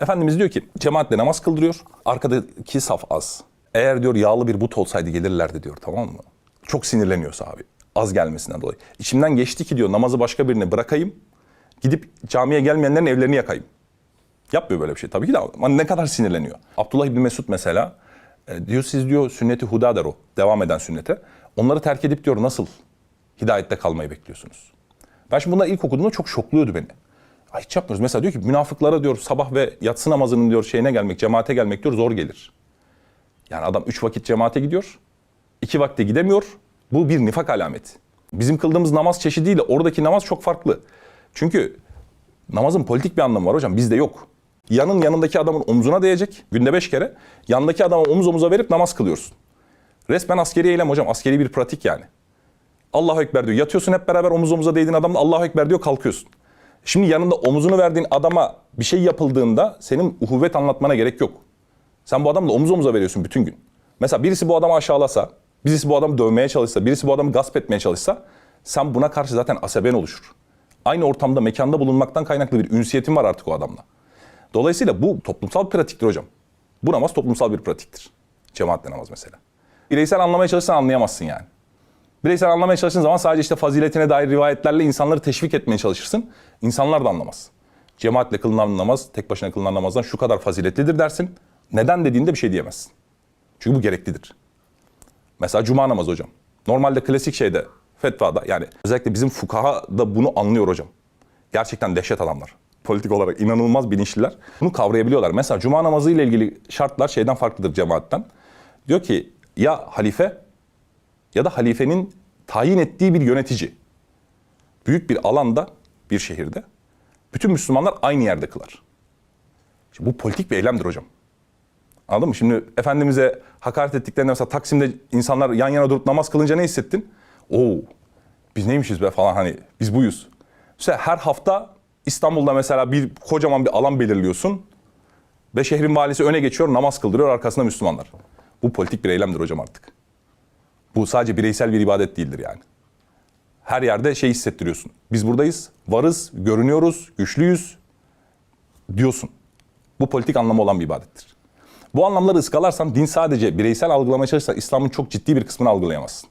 Efendimiz diyor ki cemaatle namaz kıldırıyor. Arkadaki saf az. Eğer diyor yağlı bir but olsaydı gelirlerdi diyor tamam mı? Çok sinirleniyor sahabi. Az gelmesinden dolayı. İçimden geçti ki diyor namazı başka birine bırakayım. Gidip camiye gelmeyenlerin evlerini yakayım. Yapmıyor böyle bir şey tabii ki de ama ne kadar sinirleniyor. Abdullah İbni Mesud mesela e, diyor siz diyor sünneti huda der o. Devam eden sünnete. Onları terk edip diyor nasıl hidayette kalmayı bekliyorsunuz? Ben şimdi bunları ilk okuduğumda çok şokluyordu beni. Ay hiç yapmıyoruz. Mesela diyor ki münafıklara diyor sabah ve yatsı namazının diyor şeyine gelmek, cemaate gelmek diyor zor gelir. Yani adam üç vakit cemaate gidiyor, iki vakte gidemiyor. Bu bir nifak alameti. Bizim kıldığımız namaz çeşidiyle oradaki namaz çok farklı. Çünkü namazın politik bir anlamı var hocam bizde yok. Yanın yanındaki adamın omzuna değecek günde beş kere. Yandaki adama omuz omuza verip namaz kılıyorsun. Resmen askeri eylem hocam. Askeri bir pratik yani. Allahu Ekber diyor. Yatıyorsun hep beraber omuz omuza değdiğin adamla Allahu Ekber diyor kalkıyorsun. Şimdi yanında omuzunu verdiğin adama bir şey yapıldığında senin uhuvvet anlatmana gerek yok. Sen bu adamla omuz omuza veriyorsun bütün gün. Mesela birisi bu adamı aşağılasa, birisi bu adamı dövmeye çalışsa, birisi bu adamı gasp etmeye çalışsa sen buna karşı zaten aseben oluşur. Aynı ortamda, mekanda bulunmaktan kaynaklı bir ünsiyetin var artık o adamla. Dolayısıyla bu toplumsal bir pratiktir hocam. Bu namaz toplumsal bir pratiktir. Cemaatle namaz mesela. Bireysel anlamaya çalışsan anlayamazsın yani. Bireysel anlamaya çalıştığın zaman sadece işte faziletine dair rivayetlerle insanları teşvik etmeye çalışırsın. İnsanlar da anlamaz. Cemaatle kılınan namaz, tek başına kılınan namazdan şu kadar faziletlidir dersin. Neden dediğinde bir şey diyemezsin. Çünkü bu gereklidir. Mesela cuma namazı hocam. Normalde klasik şeyde, fetvada yani özellikle bizim fukaha da bunu anlıyor hocam. Gerçekten dehşet adamlar. Politik olarak inanılmaz bilinçliler. Bunu kavrayabiliyorlar. Mesela cuma namazı ile ilgili şartlar şeyden farklıdır cemaatten. Diyor ki ya halife ya da halifenin tayin ettiği bir yönetici. Büyük bir alanda, bir şehirde bütün Müslümanlar aynı yerde kılar. Şimdi bu politik bir eylemdir hocam. Anladın mı? Şimdi Efendimiz'e hakaret ettiklerinde mesela Taksim'de insanlar yan yana durup namaz kılınca ne hissettin? Oo biz neymişiz be falan hani biz buyuz. İşte her hafta İstanbul'da mesela bir kocaman bir alan belirliyorsun ve şehrin valisi öne geçiyor namaz kıldırıyor arkasında Müslümanlar. Bu politik bir eylemdir hocam artık. Bu sadece bireysel bir ibadet değildir yani. Her yerde şey hissettiriyorsun. Biz buradayız, varız, görünüyoruz, güçlüyüz diyorsun. Bu politik anlamı olan bir ibadettir. Bu anlamları ıskalarsan din sadece bireysel algılamaya çalışırsan İslam'ın çok ciddi bir kısmını algılayamazsın.